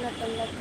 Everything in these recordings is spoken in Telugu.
తిన్నట్టు ఇప్పుడు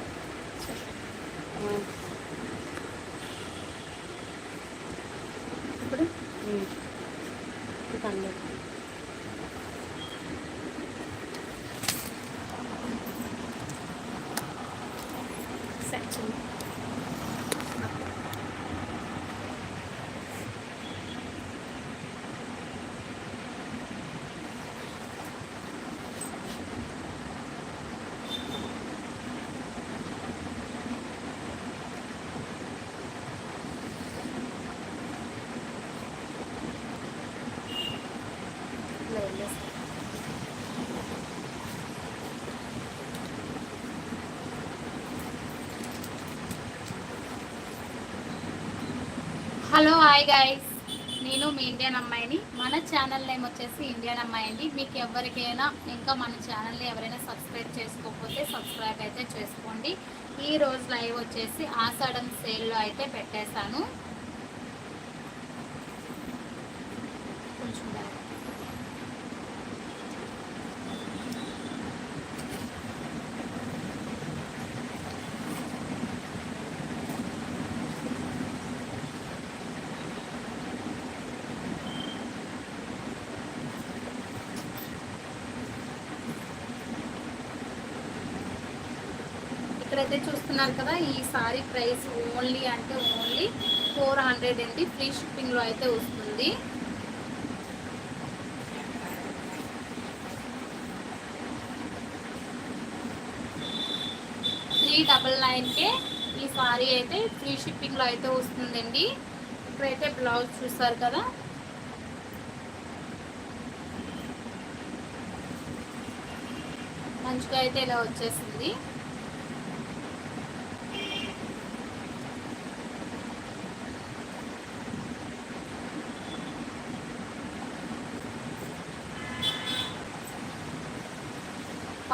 హలో హాయ్ గాయస్ నేను మీ ఇండియన్ అమ్మాయిని. మన ఛానల్ నేమ్ వచ్చేసి ఇండియన్ అమ్మాయి అండి. మీకు ఎవరికైనా ఇంకా మన ఛానల్ని ఎవరైనా సబ్స్క్రైబ్ చేసుకోకపోతే సబ్స్క్రైబ్ అయితే చేసుకోండి. ఈ రోజు లైవ్ వచ్చేసి ఆషాఢం సేల్లో అయితే పెట్టేశాను. అయితే చూస్తున్నారు కదా ఈ సారీ ప్రైస్ ఓన్లీ అంటే ఓన్లీ ఫోర్ హండ్రెడ్ అండి. ఫ్రీ షిప్పింగ్లో అయితే వస్తుంది. త్రీ డబల్ నైన్కే ఈ సారీ అయితే ఫ్రీ షిప్పింగ్లో అయితే వస్తుందండి. ఇక్కడైతే బ్లౌజ్ చూస్తారు కదా. మంచిగా అయితే ఇలా వచ్చేసింది.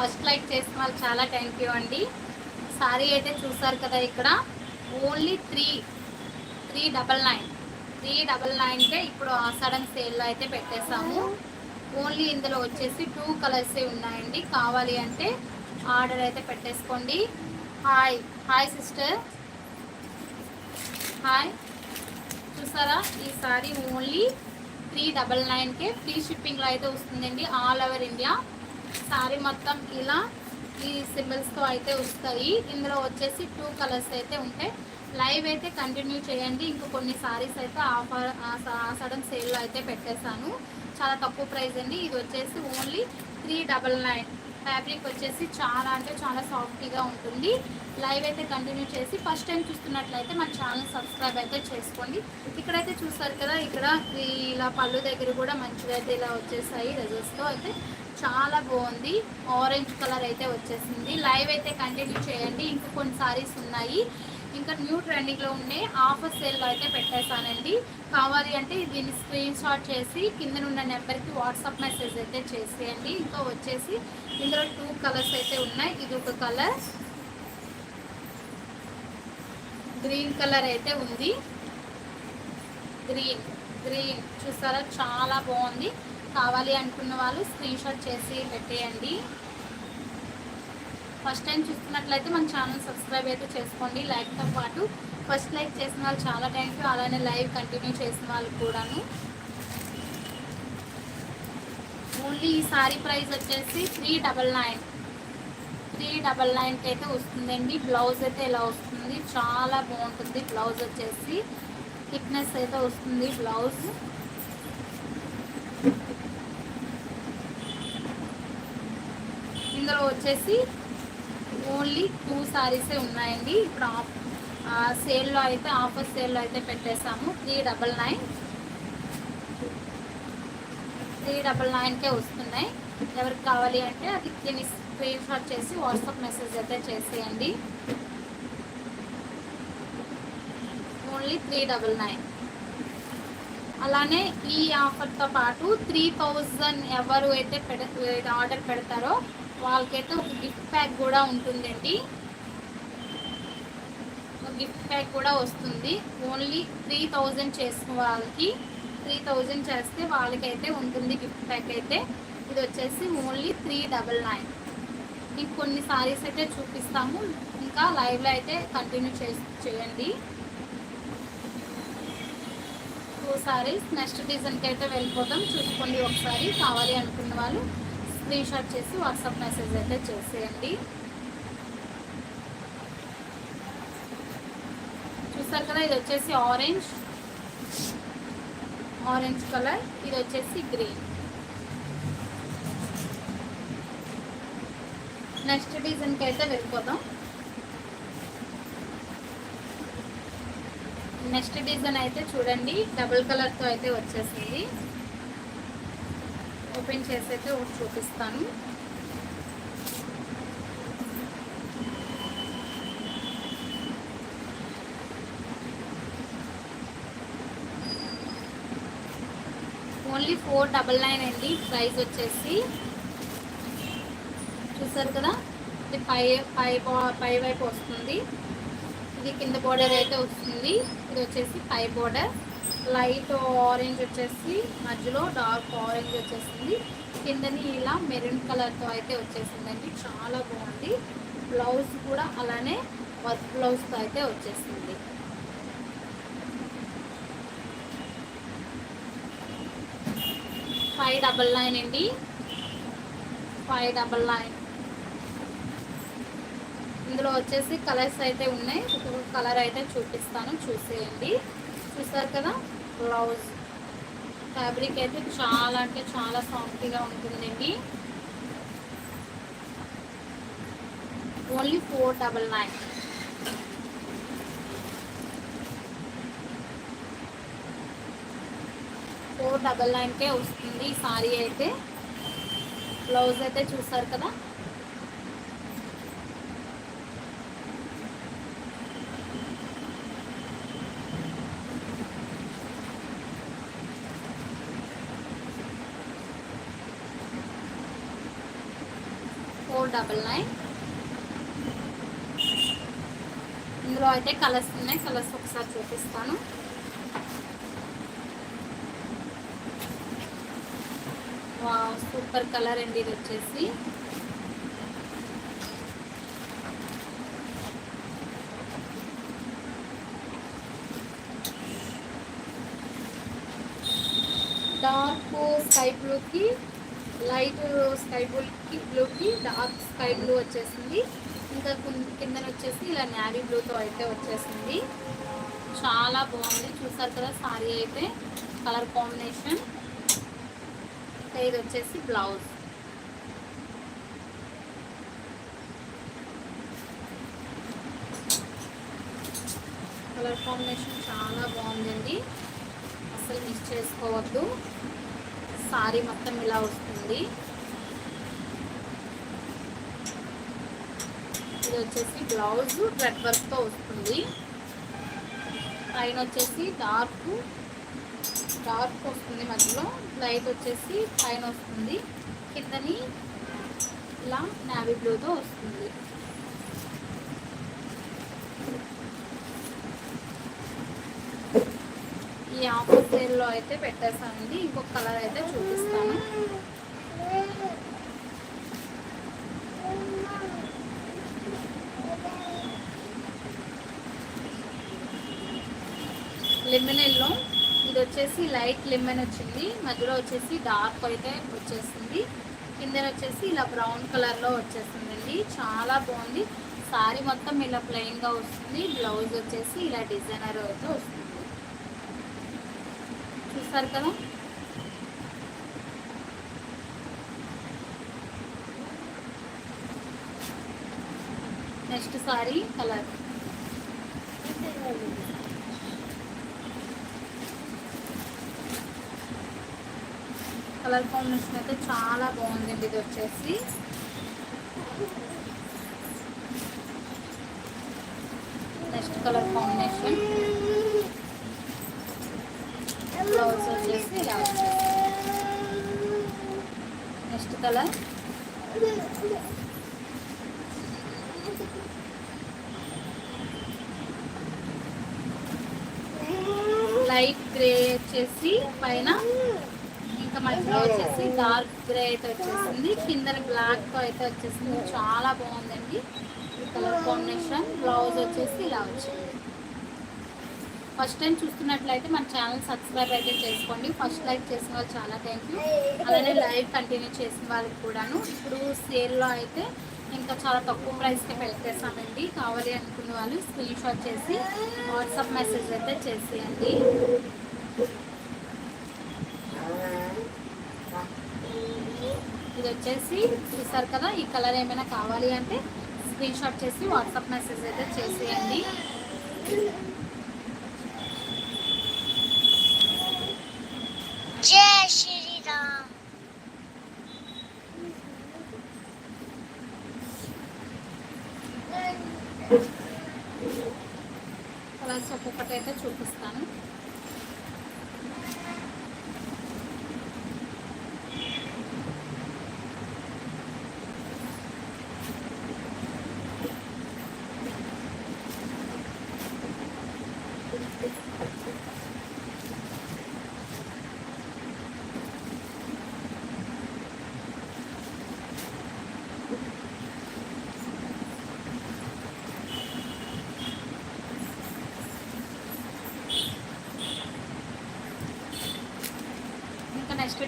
ఫస్ట్ లైక్ చేసిన వాళ్ళు చాలా థ్యాంక్ యూ అండి. సారీ అయితే చూసారు కదా ఇక్కడ. Only three three double nine three double నైన్కే ఇప్పుడు సడన్ సేల్లో అయితే పెట్టేసాము ఓన్లీ ఇందులో వచ్చేసి టూ కలర్సే ఉన్నాయండి. కావాలి అంటే ఆర్డర్ అయితే పెట్టేసుకోండి. హాయ్ హాయ్ సిస్టర్ హాయ్ చూసారా? ఈ సారీ ఓన్లీ త్రీ డబల్ నైన్కే ఫ్రీ షిప్పింగ్లో అయితే వస్తుందండి. ఆల్ ఓవర్ ఇండియా సారీ మొత్తం ఇలా ఈ సింబల్స్తో అయితే వస్తాయి. ఇందులో వచ్చేసి టూ కలర్స్ అయితే ఉంటాయి. లైవ్ అయితే కంటిన్యూ చేయండి. ఇంకా కొన్ని సారీస్ అయితే ఆఫర్ సడన్ సేల్లో అయితే పెట్టేశాను. చాలా తక్కువ ప్రైస్ అండి. ఇది వచ్చేసి only three double nine fabric వచ్చేసి చాలా అంటే చాలా సాఫ్ట్గా ఉంటుంది. లైవ్ అయితే కంటిన్యూ చేసి ఫస్ట్ టైం చూస్తున్నట్లయితే మన ఛానల్ సబ్స్క్రైబ్ అయితే చేసుకోండి. ఇక్కడైతే చూస్తారు కదా ఇక్కడ ఇలా పళ్ళు దగ్గర కూడా మంచిగా అయితే ఇలా వచ్చేసాయి. రిజల్ట్స్తో అయితే చాలా బాగుంది. ఆరెంజ్ కలర్ అయితే వచ్చేసింది. లైవ్ అయితే కంటిన్యూ చేయండి. ఇంకా కొన్ని సారీస్ ఉన్నాయి. ఇంకా న్యూ ట్రెండింగ్లో ఉండే ఆఫర్ సేల్లో అయితే పెట్టేశానండి. కావాలి అంటే దీన్ని స్క్రీన్ షాట్ చేసి కింద ఉన్న నెంబర్కి వాట్సాప్ మెసేజ్ అయితే చేసేయండి. ఇంకా వచ్చేసి ఇందులో టూ కలర్స్ అయితే ఉన్నాయి. ఇది ఒక కలర్ గ్రీన్ కలర్ అయితే ఉంది. గ్రీన్ గ్రీన్ చూసారా? చాలా బాగుంది. కావాలి అనుకున్న వాళ్ళు స్క్రీన్ షాట్ చేసి పెట్టేయండి. ఫస్ట్ టైం చూస్తున్నట్లయితే మన ఛానల్ సబ్స్క్రైబ్ అయితే చేసుకోండి. లైక్తో పాటు ఫస్ట్ లైక్ చేసిన వాళ్ళు చాలా థ్యాంక్ యూ అలానే లైవ్ కంటిన్యూ చేసిన వాళ్ళు కూడాను. ఓన్లీ ఈ సారీ ప్రైస్ వచ్చేసి three double nine three double నైన్కి అయితే వస్తుందండి. బ్లౌజ్ అయితే ఇలా వస్తుంది. చాలా బాగుంటుంది. బ్లౌజ్ వచ్చేసి థిక్నెస్ అయితే వస్తుంది. బ్లౌజ్ ఇందులో వచ్చేసి ఓన్లీ టూ సారీసే ఉన్నాయండి. ఇప్పుడు ఆఫ్ సేల్లో అయితే ఆఫర్ సేల్లో అయితే పెట్టేసాము three double nine. Three double నైన్కే వస్తున్నాయి. ఎవరికి కావాలి అంటే అది దీన్ని స్క్రీన్ షాట్ చేసి వాట్సాప్ మెసేజ్ అయితే చేసేయండి. Only three double nine. అలానే ఈ ఆఫర్తో పాటు త్రీ థౌజండ్ ఎవరు అయితే పెడ ఆర్డర్ పెడతారో వాళ్ళకైతే ఒక గిఫ్ట్ ప్యాక్ కూడా ఉంటుందండి. ఒక గిఫ్ట్ ప్యాక్ కూడా వస్తుంది. ఓన్లీ త్రీ థౌజండ్ చేసిన వాళ్ళకి త్రీ థౌజండ్ చేస్తే వాళ్ళకైతే ఉంటుంది గిఫ్ట్ ప్యాక్ అయితే. ఇది వచ్చేసి ఓన్లీ త్రీ డబల్ నైన్ ఇంకొన్ని సారీస్ అయితే చూపిస్తాము. ఇంకా లైవ్లో అయితే కంటిన్యూ చేయండి. టూ సారీస్ నెక్స్ట్ డిజైన్కి అయితే వెళ్ళిపోతాం చూసుకోండి ఒకసారి కావాలి అనుకున్న వాళ్ళు. స్క్రీన్ షాట్ చేసి వాట్సాప్ మెసేజ్ అయితే చేసేయండి. చూసారు కదా ఇది వచ్చేసి ఆరెంజ్. ఆరెంజ్ కలర్ ఇది వచ్చేసి గ్రీన్. నెక్స్ట్ డిజైన్కి అయితే వెళ్ళిపోదాం. నెక్స్ట్ డిజైన్ అయితే చూడండి డబుల్ కలర్తో అయితే వచ్చేసింది. ఓపెన్ చేసి అయితే ఒకటి చూపిస్తాను. ఓన్లీ ఫోర్ డబల్ నైన్ అండి ప్రైస్ వచ్చేసి. చూసారు కదా ఇది పై పై పై వైపు వస్తుంది. ఇది కింద బోర్డర్ అయితే వస్తుంది. ఇది వచ్చేసి పై బోర్డర్ లైట్ ఆరెంజ్ వచ్చేసి మధ్యలో డార్క్ ఆరెంజ్ వచ్చేసింది. కిందని ఇలా మెరూన్ కలర్తో అయితే వచ్చేసిందండి. చాలా బాగుంది. బ్లౌజ్ కూడా అలానే వర్క్ బ్లౌజ్తో అయితే వచ్చేసింది. ఫైవ్ డబల్ నైన్ అండి. Five double nine. ఇందులో వచ్చేసి కలర్స్ అయితే ఉన్నాయి. ఒక్కొక్క కలర్ అయితే చూపిస్తాను. చూసేయండి. చూసారు కదా? బ్లౌజ్. ఫ్యాబ్రిక్ అయితే చాలా అంటే చాలా సాఫ్ట్గా ఉంటుందండి only four double nine four double నైన్కే వస్తుంది. ఈ సారీ అయితే. బ్లౌజ్ అయితే చూసారు కదా ఫోర్ డబల్ నైన్ ఇందులో అయితే కలర్స్ ఉన్నాయి. కలర్స్ ఒకసారి చూపిస్తాను. వావ్ సూపర్ కలర్ అండి ఇది వచ్చేసి. డార్క్ స్కై బ్లూకి లైట్ స్కై బ్లూకి బ్లూకి డార్క్ స్కై బ్లూ వచ్చేసింది. ఇంకా కింద- కిందన వచ్చేసి ఇలా నేవీ బ్లూతో అయితే వచ్చేసింది. చాలా బాగుంది. చూసారు కదా సారీ అయితే. Colour combination. ఇంకా ఇది వచ్చేసి బ్లౌజ్. కలర్ కాంబినేషన్ చాలా బాగుందండి. అసలు మిస్ చేసుకోవద్దు. సారీ మొత్తం ఇలా వస్తుంది. ఇది వచ్చేసి బ్లౌజ్ రెడ్ వర్క్తో వస్తుంది. పైన వచ్చేసి డార్క్ డార్క్ వస్తుంది మధ్యలో. లైట్ వచ్చేసి పైన వస్తుంది. కిందని ఇలా నావీ బ్లూతో వస్తుంది ఈ లో అయితే పెట్టేసానండి ఇంకొక కలర్ అయితే చూపిస్తాను. లెమన్ ఎల్లో ఇది వచ్చేసి లైట్ లెమన్ వచ్చింది. మధ్యలో వచ్చేసి డార్క్ అయితే వచ్చేసింది. కింద వచ్చేసి ఇలా బ్రౌన్ కలర్లో వచ్చేసిందండి. చాలా బాగుంది. సారీ మొత్తం ఇలా ప్లెయిన్గా వస్తుంది. బ్లౌజ్ వచ్చేసి ఇలా డిజైనర్ అయితే వస్తుంది. చూస్తారు కదా. Next sari colour. Colour combination అయితే చాలా బాగుందండి ఇది వచ్చేసి. Next colour combination. బ్లౌజ్ వచ్చేసి ఇలా నెక్స్ట్ కలర్. లైట్ గ్రే వచ్చేసి పైన ఇంకా మధ్యలో వచ్చేసి డార్క్ గ్రే అయితే వచ్చేసింది. కింద బ్లాక్తో అయితే వచ్చేసింది. చాలా బాగుందండి. కలర్ కాంబినేషన్ బ్లౌజ్ వచ్చేసి ఇలా వచ్చింది. ఫస్ట్ టైం చూస్తున్నట్లయితే మన ఛానల్ సబ్స్క్రైబ్ అయితే చేసుకోండి. ఫస్ట్ లైక్ చేసిన వాళ్ళు చాలా థ్యాంక్ యూ అలానే లైవ్ కంటిన్యూ చేసిన వాళ్ళకి కూడాను. ఇప్పుడు సేల్లో అయితే ఇంకా చాలా తక్కువ ప్రైస్కి పెట్టేసామండి కావాలి అనుకున్న వాళ్ళు స్క్రీన్ షాట్ చేసి వాట్సాప్ మెసేజ్ అయితే చేసేయండి. ఇది వచ్చేసి చూసారు కదా ఈ కలర్ ఏమైనా కావాలి అంటే స్క్రీన్ షాట్ చేసి వాట్సాప్ మెసేజ్ అయితే చేసేయండి. జై శ్రీరామ్ కలర్స్ ఒక్కొక్కటైతే చూపిస్తాను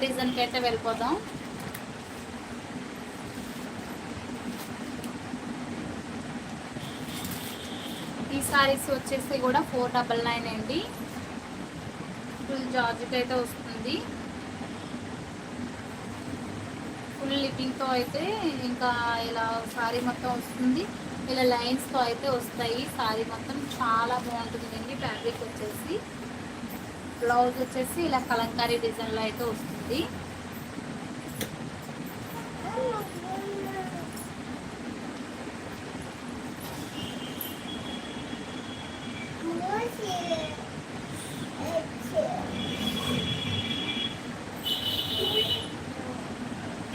డిజైన్కి అయితే వెళ్ళిపోదాం. ఈ సారీస్ వచ్చేసి కూడా ఫోర్ డబల్ నైన్ అండి. ఫుల్ జార్జ్కి అయితే వస్తుంది. ఫుల్ లిపింగ్తో అయితే ఇంకా ఇలా సారీ మొత్తం వస్తుంది. ఇలా లైన్స్తో అయితే వస్తాయి. సారీ మొత్తం చాలా బాగుంటుందండి. ఫ్యాబ్రిక్ వచ్చేసి. బ్లౌజ్ వచ్చేసి ఇలా కలంకారీ డిజైన్లో అయితే వస్తుంది.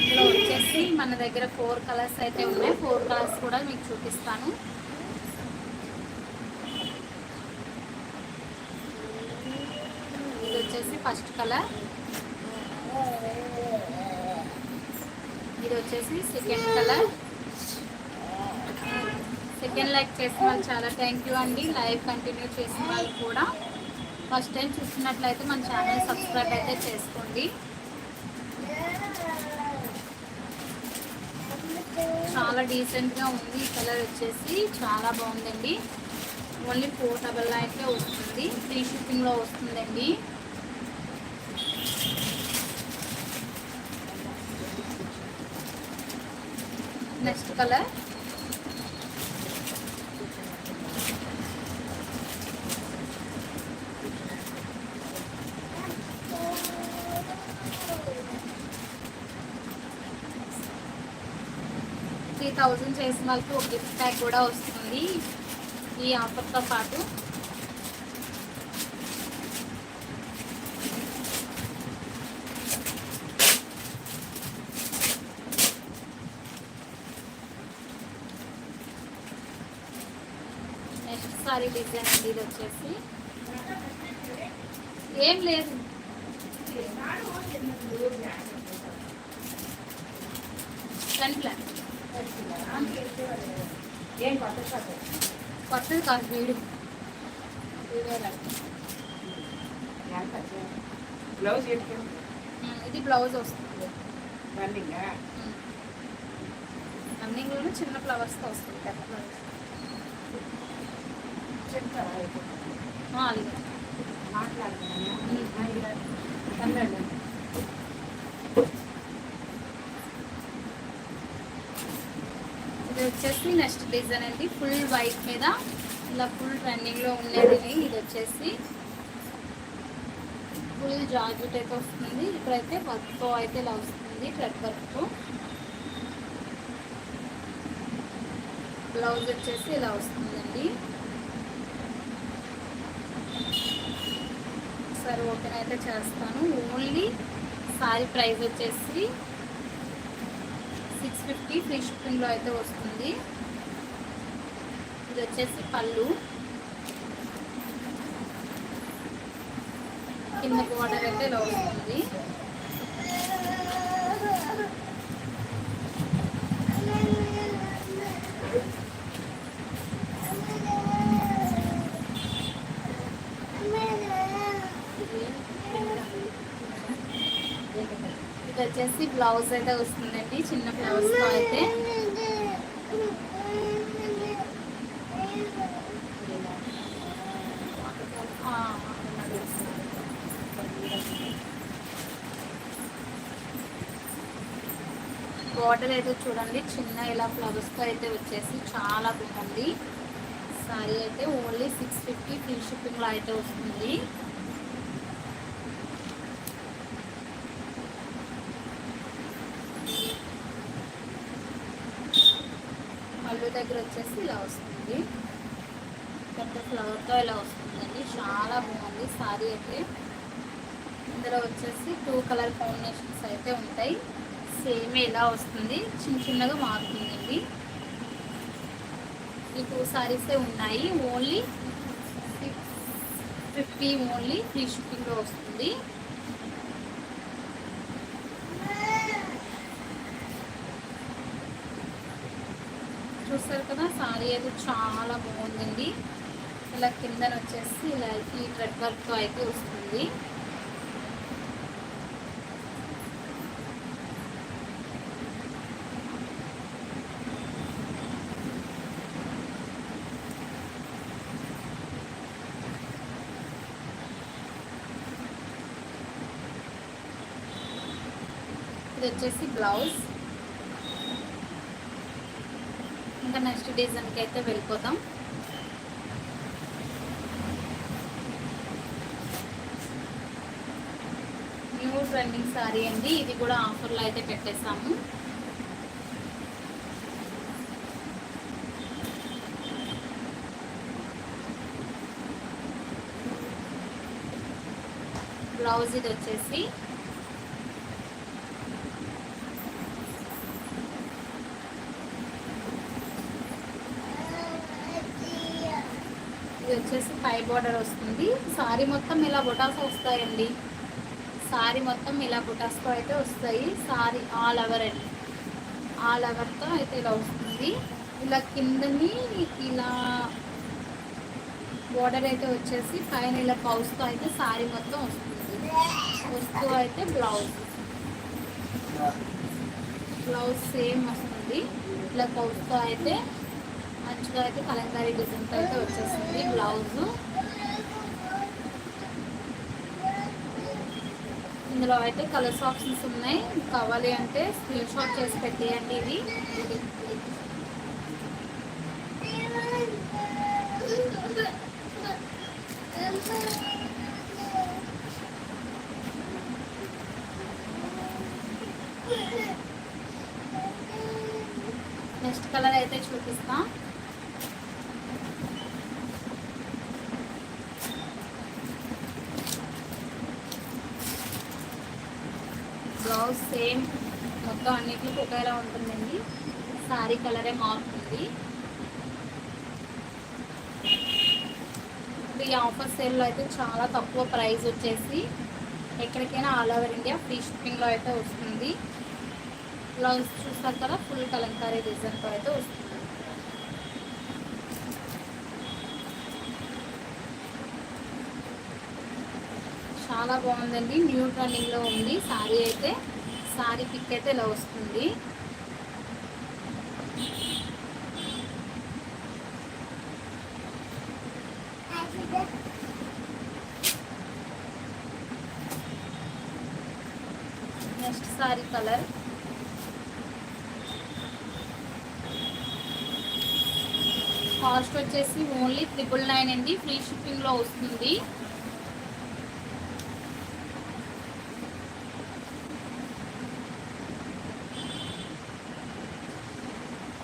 ఇందులో వచ్చేసి మన దగ్గర ఫోర్ కలర్స్ అయితే ఉన్నాయి. ఫోర్ కలర్స్ కూడా మీకు చూపిస్తాను. ఇది వచ్చేసి ఫస్ట్ కలర్ ఇది వచ్చేసి సెకండ్ కలర్ సెకండ్ లైక్ చేసిన వాళ్ళు చాలా థ్యాంక్ యూ అండి. లైవ్ కంటిన్యూ చేసిన వాళ్ళు కూడా. ఫస్ట్ టైం చూసినట్లయితే మన ఛానల్ సబ్స్క్రైబ్ అయితే చేసుకోండి. చాలా డీసెంట్గా ఉంది ఈ కలర్ వచ్చేసి. చాలా బాగుందండి. ఓన్లీ ఫోర్ డబల్ నైన్కే వస్తుంది. ఫ్రీ షిప్పింగ్లో వస్తుందండి. నెక్స్ట్ కలర్ త్రీ థౌజండ్ చేసిన వాళ్ళకి ఒక గిఫ్ట్ ప్యాక్ కూడా వస్తుంది. ఈ ఆఫర్తో పాటు. సారీ డిజైన్ అండి ఇది వచ్చేసి. ఏం లేదు. కొత్తది కాదు వీడు. బ్లౌజ్ ఇది బ్లౌజ్ వస్తుంది. రన్నింగ్? రన్నింగ్లోనే చిన్న ఫ్లవర్స్తో వస్తుంది పెద్ద flowers. చెప్తారా ఆ, అది మాట్లాడుతున్నా కన్నడ ఇది వచ్చేసి నెక్స్ట్ డిజైన్ అండి ఫుల్ వైట్ మీద ఇలా ఫుల్ ట్రెండింగ్లో ఉండేది ఇది వచ్చేసి ఫుల్ జార్జెట్ అయితే వస్తుంది. ఇప్పుడైతే వర్క్తో అయితే ఇలా వస్తుంది థ్రెడ్ వర్క్ బ్లౌజ్ వచ్చేసి ఇలా వస్తుందండి. ఒకసారి ఓపెన్ అయితే చేస్తాను. ఓన్లీ సారీ ప్రైస్ వచ్చేసి సిక్స్ ఫిఫ్టీ ఫ్రీ షిప్పింగ్లో అయితే వస్తుంది. ఇది వచ్చేసి పళ్ళు. కింద బోర్డర్ అయితే ఇలా వస్తుంది. ఇది వచ్చేసి బ్లౌజ్ అయితే వస్తుందండి చిన్న బ్లౌజ్ అయితే. బార్డర్ అయితే చూడండి చిన్న ఇలా ఫ్లవర్స్తో అయితే వచ్చేసి చాలా బాగుంది. సారీ అయితే ఓన్లీ సిక్స్ ఫిఫ్టీ ఫ్రీ షిప్పింగ్లో అయితే వస్తుంది పళ్ళు దగ్గర వచ్చేసి ఇలా వస్తుంది. పెద్ద ఫ్లవర్తో ఇలా వస్తుందండి. చాలా బాగుంది సారీ అయితే. ఇందులో వచ్చేసి టూ కలర్ కాంబినేషన్స్ అయితే ఉంటాయి. సేమ్ ఇలా వస్తుంది. చిన్న చిన్నగా మారుతుందండి. ఈ టూ సారీసే ఉన్నాయి. Only six fifty only free షిప్పింగ్లో వస్తుంది. చూస్తారు కదా సారీ అయితే చాలా బాగుందండి. ఇలా కిందన వచ్చేసి ఇలా ఈ థ్రెడ్ వర్క్తో అయితే వస్తుంది. ఇది వచ్చేసి బ్లౌజ్ ఇంకా నెక్స్ట్ డిజైన్కి అయితే వెళ్ళిపోతాం. న్యూ ట్రెండింగ్ సారీ అండి. ఇది కూడా ఆఫర్లో అయితే పెట్టేసాము బ్లౌజ్ ఇది వచ్చేసి ఇది వచ్చేసి పై బార్డర్ వస్తుంది. సారీ మొత్తం ఇలా బుటాస్ వస్తాయండి. సారీ మొత్తం ఇలా బుటాస్తో అయితే వస్తాయి. సారీ ఆల్ ఓవర్ అండి. ఆల్ ఓవర్తో అయితే ఇలా వస్తుంది. ఇలా కిందని ఇలా బార్డర్ అయితే వచ్చేసి పైన ఇలా పౌస్తో అయితే సారీ మొత్తం వస్తుంది. వస్తూ అయితే బ్లౌజ్. బ్లౌజ్ సేమ్ వస్తుంది. ఇలా పౌస్తో అయితే మంచిగా అయితే కలంకారీ డిజైన్తో అయితే వచ్చేసింది బ్లౌజు. ఇందులో అయితే కలర్స్ ఆప్షన్స్ ఉన్నాయి. కావాలి అంటే స్క్రీన్ షాట్ చేసి పెట్టేయండి ఇది నెక్స్ట్ కలర్ అయితే చూపిస్తా బ్లౌజ్ సేమ్ మొత్తం అన్నిటికీ ఒకేలా ఉంటుందండి. సారీ కలరే మారుతుంది ఇప్పుడు ఈ ఆఫర్ సేల్లో అయితే చాలా తక్కువ ప్రైస్ వచ్చేసి ఎక్కడికైనా ఆల్ ఓవర్ ఇండియా ఫ్రీ షిప్పింగ్లో అయితే వస్తుంది. బ్లౌజ్ చూస్తారు కదా ఫుల్ కలంకారీ డిజైన్తో అయితే వస్తుంది. చాలా బాగుందండి న్యూ ట్రెండింగ్లో ఉంది. సారీ అయితే సారీ పిక్ అయితే ఇలా వస్తుంది. నెక్స్ట్ సారీ కలర్ కాస్ట్ వచ్చేసి ఓన్లీ ట్రిపుల్ నైన్ అండి. ఫ్రీ షిప్పింగ్లో వస్తుంది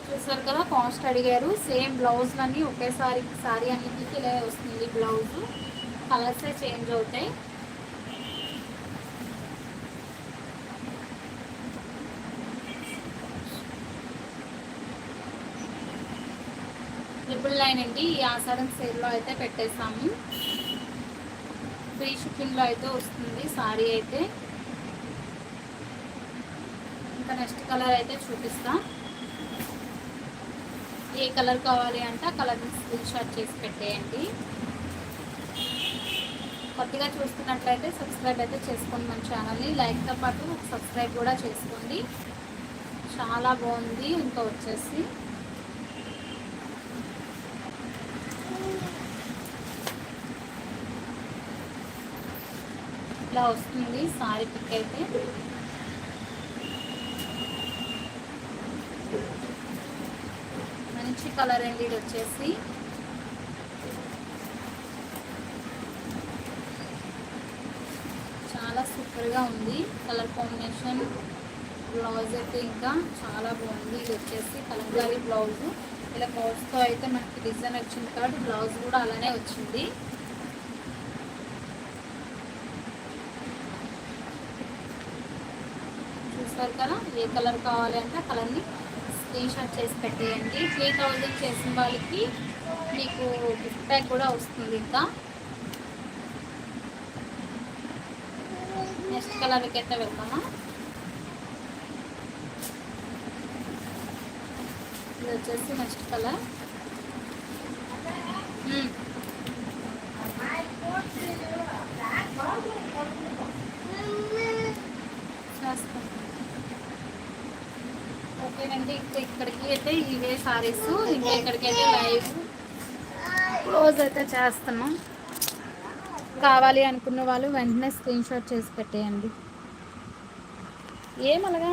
చూసారు కదా కాస్ట్ అడిగారు. సేమ్ బ్లౌజ్లన్నీ ఒకేసారి సారీ అన్నింటికి ఇలా వస్తుంది బ్లౌజ్. కలర్సే చేంజ్ అవుతాయి. ట్రిపుల్ నైన్ అండి. ఈ ఆషాఢం సేల్లో అయితే పెట్టేసాము. ఫ్రీ షిప్పింగ్లో అయితే వస్తుంది సారీ అయితే. ఇంకా నెక్స్ట్ కలర్ అయితే చూపిస్తాను ఏ కలర్ కావాలి అంటే ఆ కలర్ని స్క్రీన్ షాట్ చేసి పెట్టేయండి. కొత్తగా చూస్తున్నట్లయితే సబ్స్క్రైబ్ అయితే చేసుకోండి మన ఛానల్ని. లైక్తో పాటు సబ్స్క్రైబ్ కూడా చేసుకోండి. చాలా బాగుంది. ఇంకా వచ్చేసి ఇలా వస్తుంది. సారీ పిక్ అయితే. కలర్ అండి ఇది వచ్చేసి. చాలా సూపర్గా ఉంది. కలర్ కాంబినేషన్ బ్లౌజ్ అయితే ఇంకా చాలా బాగుంది. ఇది వచ్చేసి కలంకారీ బ్లౌజ్. ఇలా బ్లౌజ్తో అయితే మనకి డిజైన్ వచ్చింది కాబట్టి బ్లౌజ్ కూడా అలానే వచ్చింది. చూస్తారు కదా? ఏ కలర్ కావాలి అంటే కలర్ని స్క్రీన్ షాట్ చేసి పెట్టేయండి. త్రీ థౌజండ్ చేసిన వాళ్ళకి మీకు గిఫ్ట్ ప్యాక్ కూడా వస్తుంది ఇంకా. నెక్స్ట్ కలర్కి అయితే వెళ్తామా ఇది వచ్చేసి నెక్స్ట్ కలర్ చేస్తాం ఓకేనండి ఇంకా ఇక్కడికి అయితే ఇవే సారీస్ ఇంకా ఎక్కడికైతే అయితే లైవ్ క్లోజ్ అయితే చేస్తున్నాం. కావాలి అనుకున్న వాళ్ళు వెంటనే స్క్రీన్ షాట్ చేసి పెట్టేయండి. ఏమలగా?